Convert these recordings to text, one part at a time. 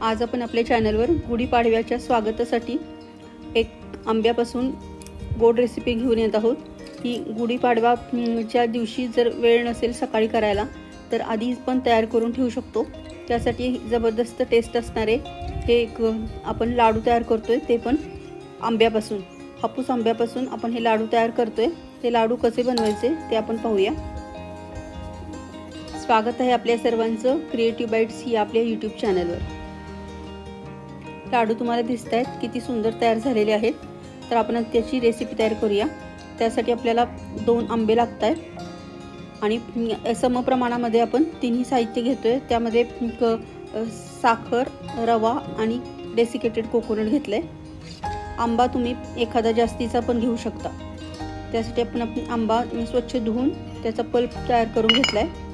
आज आपण आपल्या चॅनलवर गुढीपाडव्याच्या स्वागतासाठी एक आंब्यापासून गोड रेसिपी घेऊन येत आहोत. ही गुढीपाडवाच्या दिवशी जर वेळ नसेल सकाळी करायला तर आधी पण तयार करून ठेवू शकतो. त्यासाठी जबरदस्त टेस्ट असणारे हे एक आपण लाडू तयार करतो आहे ते पण आंब्यापासून. हापूस आंब्यापासून आपण हे लाडू तयार करतो आहे ते लाडू कसे बनवायचे ते आपण पाहूया. स्वागत आहे आपल्या सर्वांचं क्रिएटिव्ह बाईट्स ही आपल्या यूट्यूब चॅनलवर लाडू तुम्हाला दिसत आहेत किती सुंदर तयार झालेले आहेत. तर आपण त्याची रेसिपी तयार करूया. त्यासाठी आपल्याला दोन आंबे लागत आहेत आणि समप्रमाणामध्ये आपण तिन्ही साहित्य घेतो आहे त्यामध्ये क साखर रवा आणि डेसिकेटेड कोकोनट घेतलं आहे आंबा तुम्ही एखादा जास्तीचा पण घेऊ शकता. त्यासाठी आपण आपण आंबा स्वच्छ धुवून त्याचा पल्प तयार करून घेतला आहे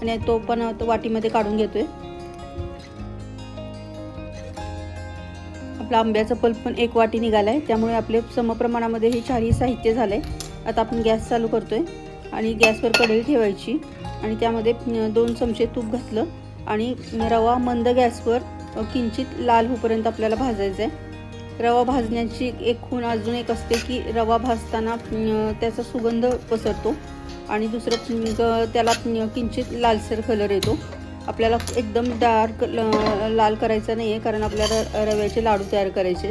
आणि तो पण वाटीमध्ये काढून घेतो आहे आपला आंब्याचा पल्प पण एक वाटी निघाला आहे त्यामुळे आपले समप्रमाणामध्ये हे चारही साहित्य झालं आहे आता आपण गॅस चालू करतो आहे आणि गॅसवर कढई ठेवायची आणि त्यामध्ये दोन चमचे तूप घातलं आणि रवा मंद गॅसवर किंचित लाल होईपर्यंत आपल्याला भाजायचं आहे रवा भाजण्याची एक खूण अजून एक असते की रवा भाजताना त्याचा सुगंध पसरतो आणि दुसरं त्याला किंचित लालसर कलर येतो. आपल्याला एकदम डार्क लाल करायचा नाही आहे कारण आपल्याला रव्याचे लाडू तयार करायचे.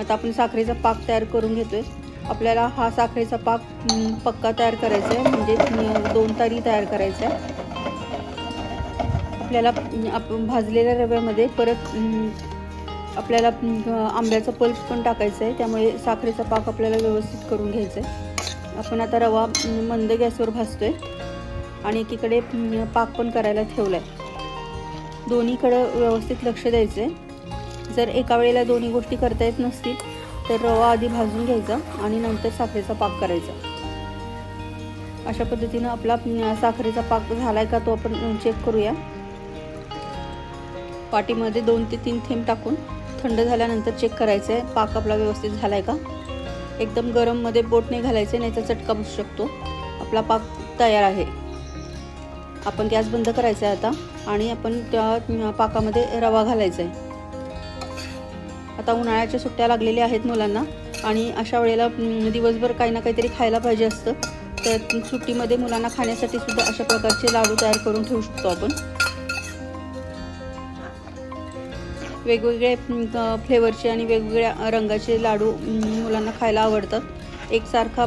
आता आपण साखरेचा पाक तयार करून घेतो आहे आपल्याला हा साखरेचा पाक पक्का तयार करायचा आहे. म्हणजे दोन तारी तयार करायचा आहे. आपल्याला आप भाजलेल्या रव्यामध्ये परत आपल्याला आंब्याचा पल्प पण टाकायचा आहे. त्यामुळे साखरेचा पाक आपल्याला व्यवस्थित करून घ्यायचा आहे. आपण आता रवा मंद गॅसवर भाजतो आहे आणि एकीकडे पाक पण करायला ठेवला आहे दोन्हीकडं व्यवस्थित लक्ष द्यायचं आहे जर एका वेळेला दोन्ही गोष्टी करता येत नसतील तर रवा आधी भाजून घ्यायचा आणि नंतर साखरेचा पाक करायचा. अशा पद्धतीनं आपला साखरेचा पाक झालाय का तो आपण चेक करूया. पाटीमध्ये दोन ते तीन थेंब टाकून थंड झाल्यानंतर चेक करायचं आहे पाक आपला व्यवस्थित झाला आहे का? एकदम गरममध्ये बोट नाही घालायचे नाही तर चटका बसू शकतो. आपला पाक तयार आहे. आपण गॅस बंद करायचा आहे आता आणि आपण त्या पाकामध्ये रवा घालायचा आहे. आता उन्हाळ्याच्या सुट्ट्या लागलेल्या आहेत मुलांना आणि अशा वेळेला दिवसभर काही ना काहीतरी खायला पाहिजे असतं. तर सुट्टीमध्ये मुलांना खाण्यासाठी सुद्धा अशा प्रकारचे लाडू तयार करून ठेवू शकतो आपण. वेगवेगळे फ्लेवरचे आणि वेगवेगळ्या रंगाचे लाडू मुलांना खायला आवडतात. एकसारखा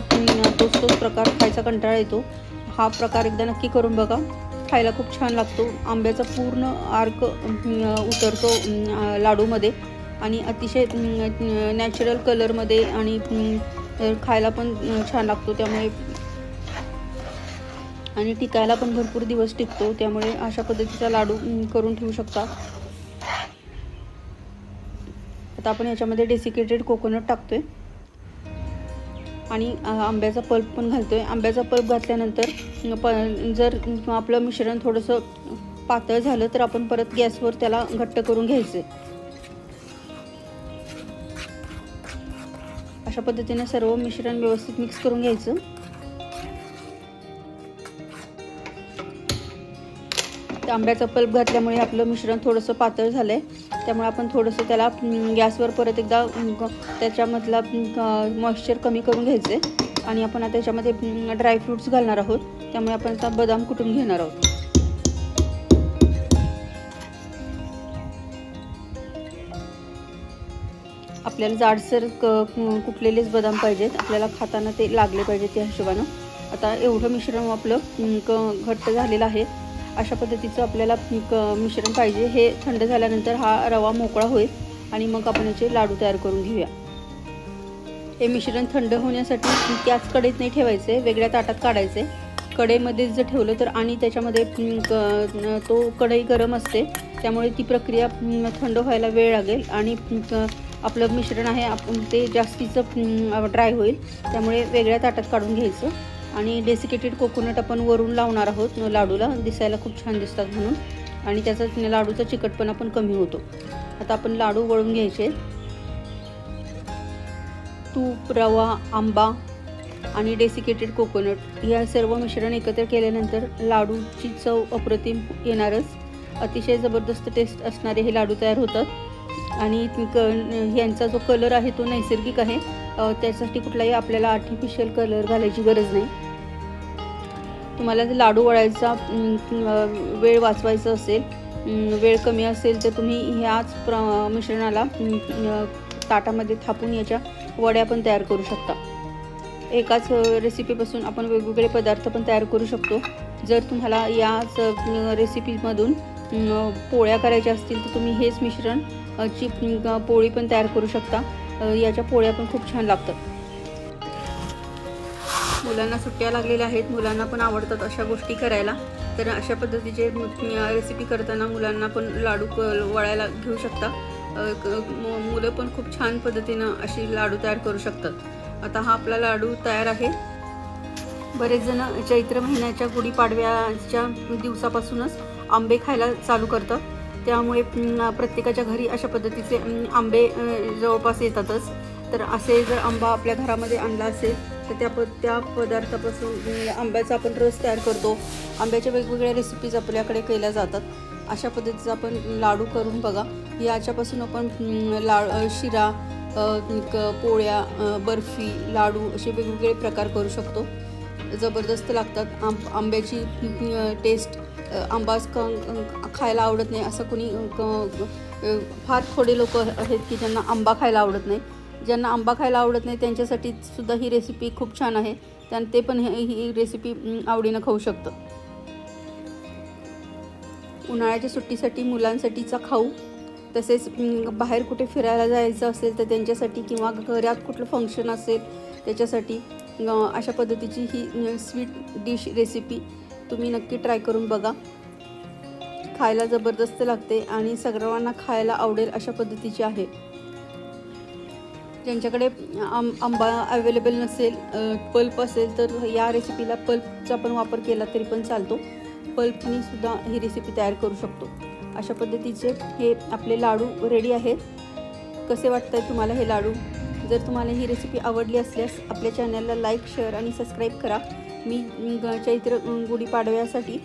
तोच तोच प्रकार खायचा कंटाळा येतो. हा प्रकार एकदा नक्की करून बघा. खायला खूप छान लागतो. आंब्याचा पूर्ण आर्क उतरतो लाडूमध्ये. आणि अतिशय नॅचरल कलरमध्ये आणि खायला पण छान लागतो त्यामुळे. आणि टिकायला पण भरपूर दिवस टिकतो त्यामुळे अशा पद्धतीचा लाडू करून ठेवू शकता. आता आपण याच्यामध्ये डेसिकेटेड कोकोनट टाकतोय. आणि आंब्याचा पल्प पण घालतोय. आंब्याचा पल्प घातल्यानंतर प जर आपलं मिश्रण थोडंसं पातळ झालं तर आपण परत गॅसवर त्याला घट्ट करून घ्यायचं. अशा पद्धतीने सर्व मिश्रण व्यवस्थित मिक्स करून घ्यायचं. आंब्याचा पल्प घातल्यामुळे आपलं मिश्रण थोडंसं पातळ झालं आहे त्यामुळे आपण थोडंसं त्याला गॅसवर परत एकदा त्याच्यामधला मॉइश्चर कमी करून घ्यायचं आहे आणि आपण आता त्याच्यामध्ये ड्रायफ्रूट्स घालणार आहोत. त्यामुळे आपण आता बदाम कुटून घेणार आहोत? आपल्याला जाडसर क कुटलेलेच बदाम पाहिजेत. आपल्याला खाताना ते लागले पाहिजेत त्या हिशोबानं. आता एवढं मिश्रण आपलं क घट्ट झालेलं आहे. अशा पद्धतीचं आपल्याला मिश्रण पाहिजे. हे थंड झाल्यानंतर हा रवा मोकळा होईल आणि मग आपण याचे लाडू तयार करून घेऊया. हे मिश्रण थंड होण्यासाठी त्याच कढईत नाही ठेवायचे वेगळ्या ताटात काढायचे. कढईमध्ये जर ठेवलं तर आणि त्याच्यामध्ये तो कढई गरम असते. त्यामुळे ती प्रक्रिया थंड व्हायला वेळ लागेल आणि आपलं मिश्रण आहे आपण ते जास्तीचं ड्राय होईल. त्यामुळे वेगळ्या ताटात काढून घ्यायचं. आणि डेसिकेटेड कोकोनट आपण वरून लावणार आहोत. लाडूला दिसायला खूप छान दिसतात म्हणून. आणि त्याचा लाडूचा चिकटपणा पण कमी होतो. आता आपण लाडू वळून घ्यायचे. तूप रवा आंबा आणि डेसिकेटेड कोकोनट या सर्व मिश्रण एकत्र केल्यानंतर लाडूची चव अप्रतिम येणारच. अतिशय जबरदस्त टेस्ट असणारे हे लाडू तयार होतात. आणि क यांचा जो कलर आहे तो नैसर्गिक आहे. त्यासाठी कुठलाही आपल्याला आर्टिफिशियल कलर घालायची गरज नाही. तुम्हाला जर लाडू वळायचा वेळ वाचवायचा असेल वेळ कमी असेल तर तुम्ही ह्याच प्र मिश्रणाला ताटामध्ये थापून याच्या वड्या पण तयार करू शकता. एकाच रेसिपीपासून आपण वेगवेगळे पदार्थ पण तयार करू शकतो. जर तुम्हाला याच रेसिपीमधून पोळ्या करायच्या असतील तर तुम्ही हेच मिश्रण ची पोळी पण तयार करू शकता. याच्या पोळ्या पण खूप छान लागतात. मुलांना सुट्ट्या लागलेल्या आहेत. मुलांना पण आवडतात अशा गोष्टी करायला. तर अशा पद्धतीचे रेसिपी करताना मुलांना पण लाडू क वळायला घेऊ शकता. मु- मुलं पण खूप छान पद्धतीनं अशी लाडू तयार करू शकतात. आता हा आपला लाडू तयार आहे. बरेच जण चैत्र महिन्याच्या गुढीपाडव्याच्या दिवसापासूनच आंबे खायला चालू करतात. त्यामुळे प्रत्येकाच्या घरी अशा पद्धतीचे आंबे जवळपास येतातच. तर असे जर आंबा आपल्या घरामध्ये आणला असेल तर त्या प त्या पदार्थापासून आंब्याचा आपण रस तयार करतो. आंब्याच्या वेगवेगळ्या रेसिपीज आपल्याकडे केल्या जातात. अशा पद्धतीचा आपण लाडू करून बघा. याच्यापासून आपण लाड ला शिरा क- पोळ्या बर्फी लाडू असे वेगवेगळे प्रकार करू शकतो. जबरदस्त लागतात. आंब आंब्याची टेस्ट आंबास क खायला आवडत नाही. असं कोणी क- फार थोडे लोक आहेत की ज्यांना आंबा खायला आवडत नाही. ज्यांना आंबा खायला आवडत नाही त्यांच्यासाठी सुद्धा ही रेसिपी खूप छान आहे. त्यानं ते पण हे- ही रेसिपी आवडीनं खाऊ शकतं. उन्हाळ्याच्या सुट्टीसाठी मुलांसाठीचा खाऊ तसेच बाहेर कुठे फिरायला जायचं असेल तर त्यांच्यासाठी किंवा घरात कुठलं फंक्शन असेल त्याच्यासाठी अशा पद्धतीची ही स्वीट डिश रेसिपी तुम्ही नक्की ट्राय करून बघा. खायला जबरदस्त लागते आणि सर्वांना खायला आवडेल अशा पद्धतीची आहे. ज्यांच्याकडे आं आंबा अवेलेबल नसेल पल्प असेल तर या रेसिपीला पल्पचा पण वापर केला तरी पण चालतो. पल्पनी सुद्धा ही रेसिपी तयार करू शकतो. अशा पद्धतीचे हे आपले लाडू रेडी आहेत. कसे वाटत आहे तुम्हाला हे लाडू? जर तुम्हाला ही रेसिपी आवडली असल्यास आपल्या चॅनलला लाईक शेअर आणि सबस्क्राईब करा. मी ग- चैत्र गुढीपाडव्यासाठी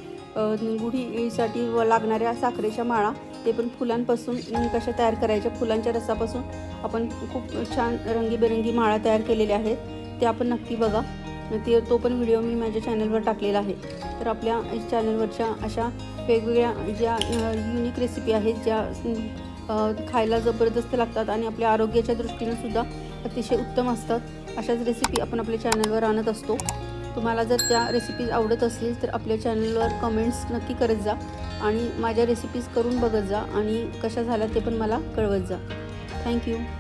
गुढीसाठी व लागणाऱ्या साखरेच्या माळा ते पण फुलांपासून कशा तयार करायच्या फुलांच्या रसापासून आपण खूप छान रंगीबेरंगी माळा तयार केलेल्या आहेत. ते आपण नक्की बघा. ते तो पण व्हिडिओ मी माझ्या चॅनलवर टाकलेला आहे. तर आपल्या चॅनलवरच्या अशा वेगवेगळ्या ज्या युनिक रेसिपी आहेत ज्या खायला जबरदस्त लागतात आणि आपल्या आरोग्याच्या दृष्टीनं सुद्धा अतिशय उत्तम असतात अशाच रेसिपी आपण आपल्या चॅनलवर आणत असतो. तुम्हाला जर त्या रेसिपीज आवडत असतील तर आपल्या चॅनलवर कमेंट्स नक्की करत जा आणि माझ्या रेसिपीज करून बघत जा आणि कशा झाल्या ते पण मला कळवत जा. Thank you.